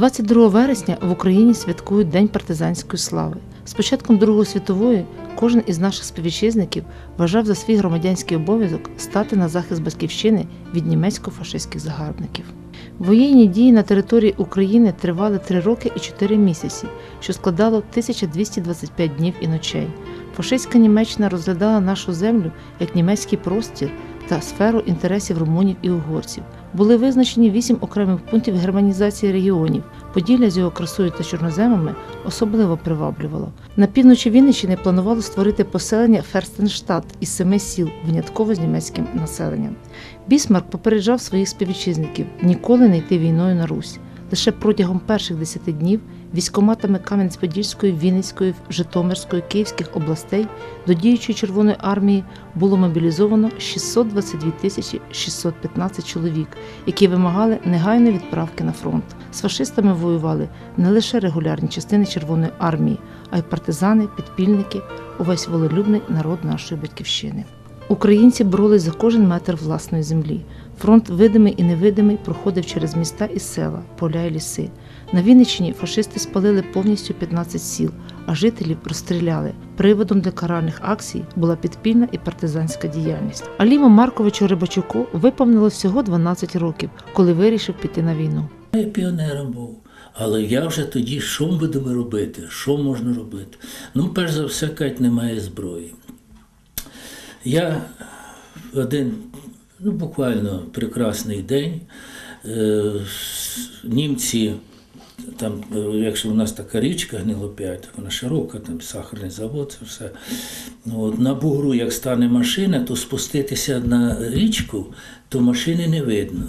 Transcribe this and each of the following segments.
22 вересня в Україні святкують День партизанської слави. З початком Другої світової кожен із наших співвітчизників вважав за свій громадянський обов'язок стати на захист батьківщини від німецько-фашистських загарбників. Воєнні дії на території України тривали 3 роки і 4 місяці, що складало 1225 днів і ночей. Фашистська Німеччина розглядала нашу землю як німецький простір та сферу інтересів румунів і угорців. Були визначені вісім окремих пунктів германізації регіонів. Поділля з його красою та чорноземами особливо приваблювало. На півночі Вінниччини планувало створити поселення Ферстенштадт із семи сіл, винятково з німецьким населенням. Бісмарк попереджав своїх співвітчизників ніколи не йти війною на Русь. Лише протягом перших десяти днів військоматами Кам'янець-Подільської, Вінницької, Житомирської, Київських областей до діючої Червоної армії було мобілізовано 622 тисячі 615 чоловік, які вимагали негайної відправки на фронт. З фашистами воювали не лише регулярні частини Червоної армії, а й партизани, підпільники, увесь волелюбний народ нашої батьківщини. Українці боролись за кожен метр власної землі. Фронт видимий і невидимий проходив через міста і села, поля і ліси. На Вінниччині фашисти спалили повністю 15 сіл, а жителів розстріляли. Приводом для каральних акцій була підпільна і партизанська діяльність. Аліму Марковичу Рибачуку виповнилось всього 12 років, коли вирішив піти на війну. Я піонером був. Але я вже тоді, що будемо робити? Що можна робити? Ну, перш за все, кажуть, немає зброї. Я один, ну, буквально прекрасний день. е, Німці, там, е, якщо у нас така річка Гнилоп'ять, вона широка, там сахарний завод, це все. Ну, От, на бугру, як стане машина, то спуститися на річку, то машини не видно.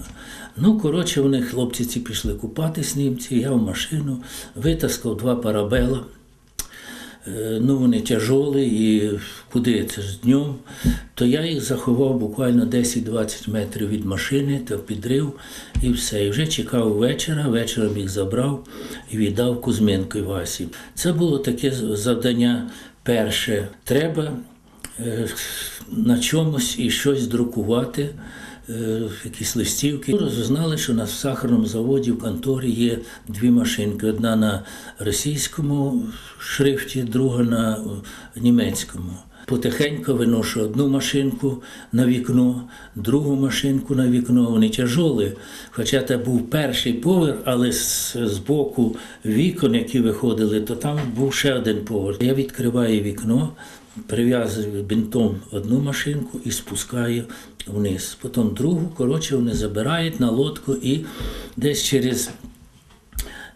Ну, коротше, вони хлопці ці пішли купатись німці, я в машину витаскав два парабела. Е, Ну, вони тяжолі і куди це ж днем, то я їх заховав буквально 10-20 метрів від машини, то підрив і все. І вже чекав вечора, вечором їх забрав і віддав Кузьменко Васі. Це було таке завдання перше. Треба е, на чомусь і щось друкувати. Е, Якісь листівки. Роззнали, що у нас в сахарному заводі в конторі є дві машинки: одна на російському шрифті, друга на німецькому. Потихеньку виношу одну машинку на вікно, другу машинку на вікно. Вони тяжоли. Хоча це був перший поверх, але з, з боку вікон, які виходили, то там був ще один поверх. Я відкриваю вікно, прив'язую бінтом одну машинку і спускаю вниз. Потім другу, коротше, вони забирають на лодку і десь через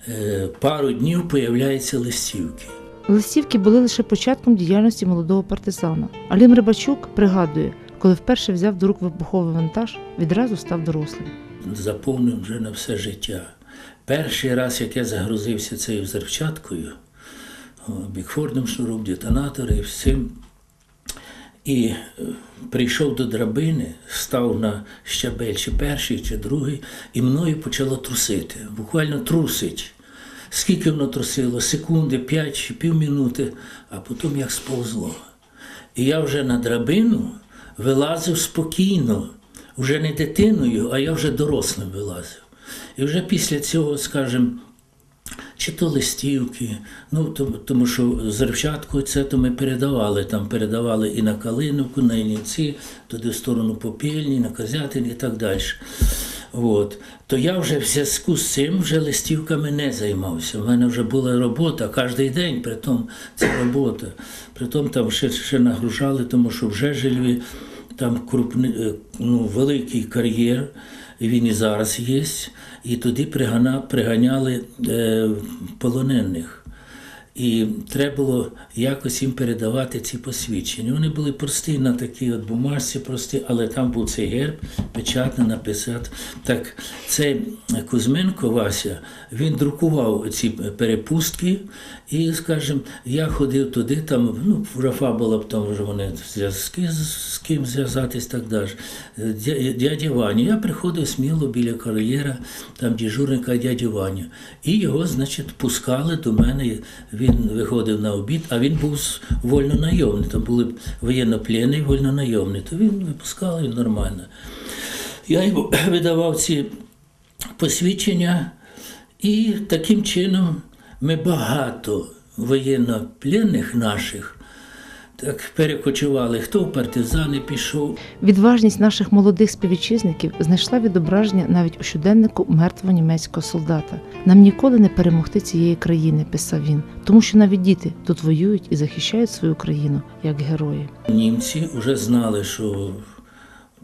е, пару днів появляються листівки. Листівки були лише початком діяльності молодого партизана. Алім Рибачук пригадує, коли вперше взяв до рук вибуховий вантаж, відразу став дорослим. заповнив вже на все життя. Перший раз, як я загрузився цією взривчаткою, бікфордом шнуром, детонатори всім. І е, прийшов до драбини, став на щабель, чи перший, чи другий, і мною почало трусити. Буквально трусить. Скільки воно трусило? Секунди, п'ять чи півмінути, а потім як сповзло. І я вже на драбину вилазив спокійно, вже не дитиною, а я вже дорослим вилазив. І вже після цього, скажімо, чи то листівки, ну то- тому що зривчатку це то ми передавали. Там передавали і на Калиновку, на Іллінці, туди в сторону Попільні, на Козятин і так далі. От. То я вже в зв'язку з цим вже листівками не займався. У мене вже була робота кожен день, притом це робота. Притом там ще, ще нагружали, тому що в Жежельві там крупний, е, ну, великий кар'єр, він і зараз є. І туди пригана, приганяли е, полонених. І треба було якось їм передавати ці посвідчення. Вони були прості на такій от бумажці, прості, але там був цей герб, печатно написати. Так, цей Кузьменко Вася, він друкував ці перепустки, і, скажімо, я ходив туди, там, ну, графа була б там вже вони зв'язки з ким зв'язатись так далі. Дя- Дядя Ваня. Я приходив сміло біля кар'єра, там дежурника дядя Ваню. І його, значить, пускали до мене. Він виходив на обід, а він був вольнонайомний. Там були воєннопленні і вольнонайомні. То він випускав він нормально. Я йому видавав ці посвідчення. І таким чином ми багато воєннопленних наших так перекочували, хто в партизани пішов, Відважність наших молодих співвітчизників знайшла відображення навіть у щоденнику мертвого німецького солдата. Нам ніколи не перемогти цієї країни, писав він, тому що навіть діти тут воюють і захищають свою країну як герої. Німці вже знали, що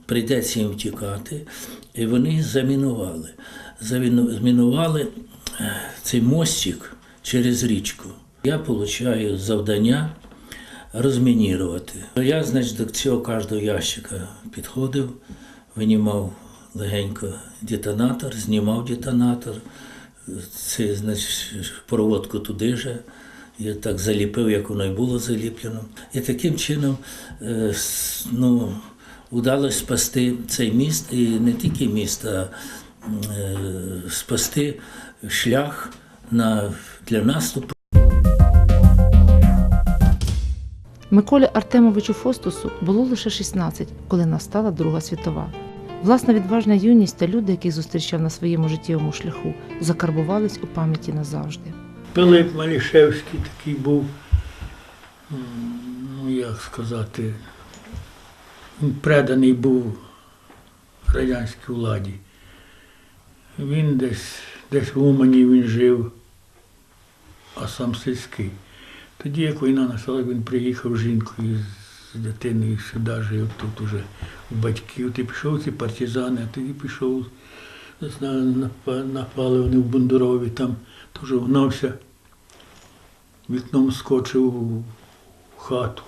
прийдеться їм втікати, і вони замінували. Заміну- Замінували е, цей мостик через річку. Я отримую завдання розмінірувати. Я, значить, до цього кожного ящика підходив, винімав легенько детонатор, знімав детонатор, це, значить, проводку туди же. Я так заліпив, як воно й було заліплено. І таким чином е, ну, вдалося спасти цей міст, і не тільки міст, а е, спасти шлях на, для наступу. Миколі Артемовичу Фостусу було лише 16, коли настала Друга світова. Власна відважна юність та люди, яких зустрічав на своєму життєвому шляху, закарбувались у пам'яті назавжди. Пилип Малішевський такий був, ну як сказати, преданий був радянській владі. Він десь, десь в Умані він жив, а сам сільський. Тоді, як війна почала, він приїхав з жінкою з дитиною сюди жив, тут уже у батьків. Ти пішов ці партизани, а тоді пішов, напали вони в Бондурові, там теж гнався, вікном скочив в хату,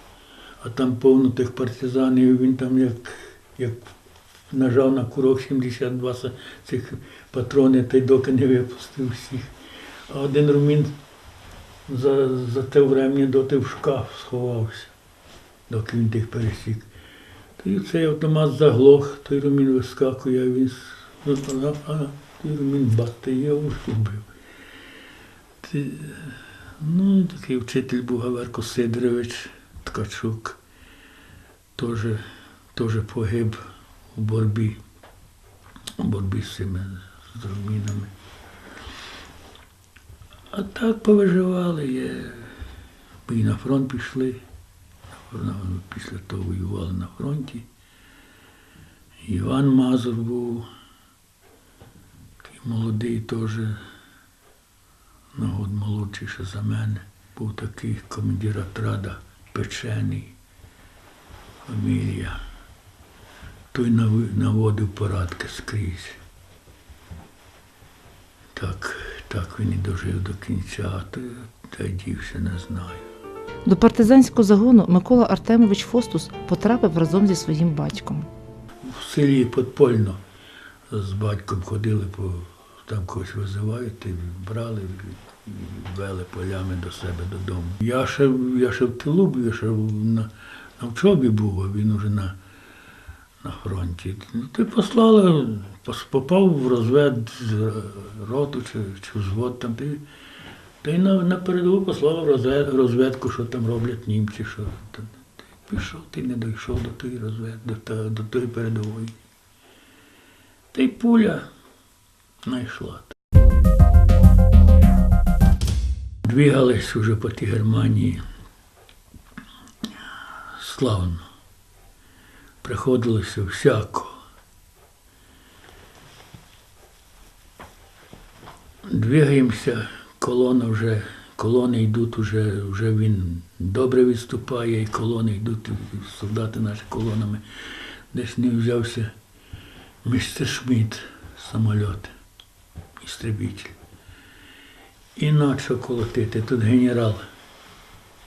а там повно тих партизанів, він там як, як нажав на курок 72 цих патронів, та й доки не випустив всіх. А один румін за, за те врем'я доти в шкаф сховався, доки він тих пересік. Тоді цей автомат заглох, той румін вискакує, а він а, той румін бати, я. Ти- Ну, такий вчитель був Гаверко Сидорович Ткачук, теж, теж погиб у боротьбі, у боротьбі з цими з румінами. А так повиживали, є. Ми і на фронт пішли. Після того воювали на фронті. Іван Мазур був, такий молодий теж, на год молодший ще за мене. Був такий командир отрада печений, фамілія. Той наводив порадки скрізь. Так, так він і дожив до кінця, а та дівся не знаю. До партизанського загону Микола Артемович Фостус потрапив разом зі своїм батьком. В селі подпольно з батьком ходили, по, там когось визивають, і брали, і вели полями до себе додому. Я ще, я ще в тилу був, я ще на, на вчобі був, а він уже на, на фронті. Ну, Ти послали, попав в розвед роту чи, чи взвод там. Ти, й на, на передову послав розвед, розведку, що там роблять німці, що там. Ти пішов, ти не дійшов до тої розвед, до, до тої передової. Та й пуля знайшла. Двігались уже по тій Германії. Славно. Приходилося всяко. Двигаємося, колона вже, колони йдуть, уже, вже він добре відступає, і колони йдуть, і солдати наші колонами. Десь не взявся містер Шмідт, самоліт, істребитель. І почав колотити. Тут генерал,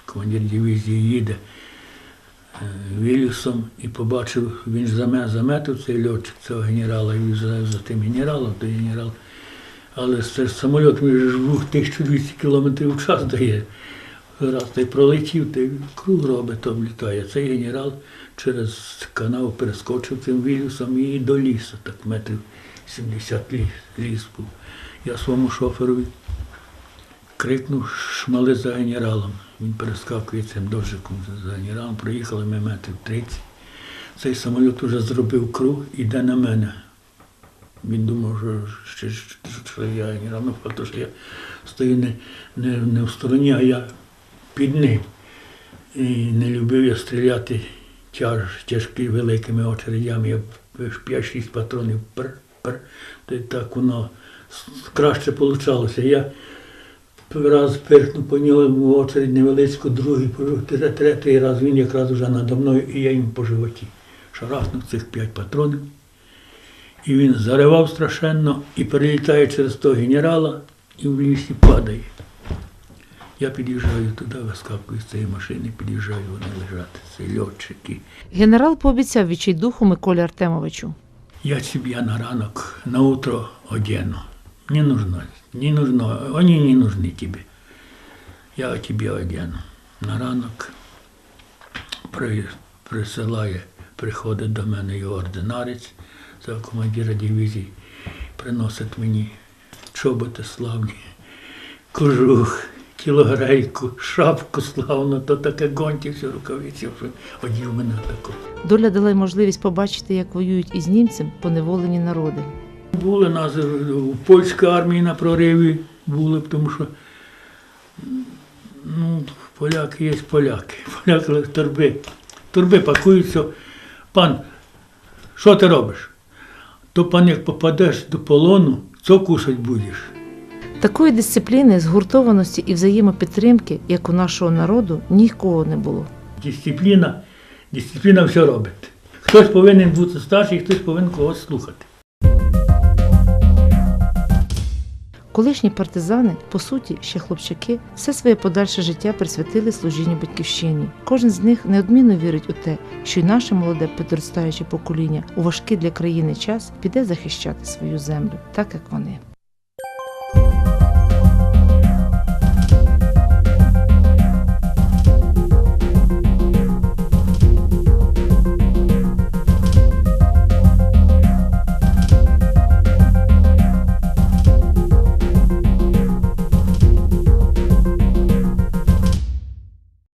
командир дивізії їде Вільюсом і побачив, він ж заме- заметив цей льотчик цього генерала, і за, за тим генералом, той генерал. Але це ж самоліт ж в 1200 кілометрів в час дає. Раз й пролетів, й круг робить, то влітає. Цей генерал через канал перескочив цим вілюсом і до лісу, так метрів 70 ліс, ліс був. Я своєму шоферові крикнув шмали за генералом. Він перескакує цим дожиком за генералом. Проїхали ми метрів 30. Цей самоліт вже зробив круг, іде на мене. Він думав, що, що, що я генерал, ну факт, що я стою не, не, не в стороні, а я під ним. І не любив я стріляти тяж, тяжкі великими очередями. Я 5-6 патронів пр, пр. Так воно краще вийшло. Я раз першну по ньому очередь невеличку, другий, третій раз він якраз вже надо мною, і я їм по животі. Шараснув цих 5 патронів. І він заривав страшенно і перелітає через того генерала і в лісі падає. Я під'їжджаю туди, вискакую з цієї машини, під'їжджаю, вони лежать, це льотчики. Генерал пообіцяв відчайдуху Миколі Артемовичу. Я тебе на ранок, на утро одену. Не нужно, не нужно, они не нужны тебе. Я тебе одену. На ранок при, присилає, приходить до мене його ординарець, це командира дивізії, приносить мені чоботи славні, кожух, кілогрейку, шапку славну, то таке гонті рукавиці, одів мене таку. Доля дала й можливість побачити, як воюють із німцем поневолені народи. Були нас е, у польській армії на прориві, були, тому що ну, поляки є поляки. Поляки торби. Торби пакуються. Пан, що ти робиш? То пан, як попадеш до полону, що кушать будеш? Такої дисципліни, згуртованості і взаємопідтримки, як у нашого народу, нікого не було. Дисципліна, дисципліна все робить. Хтось повинен бути старший, хтось повинен когось слухати. Колишні партизани, по суті, ще хлопчаки, все своє подальше життя присвятили служінню батьківщині. Кожен з них неодмінно вірить у те, що й наше молоде підростаюче покоління у важкий для країни час піде захищати свою землю, так як вони.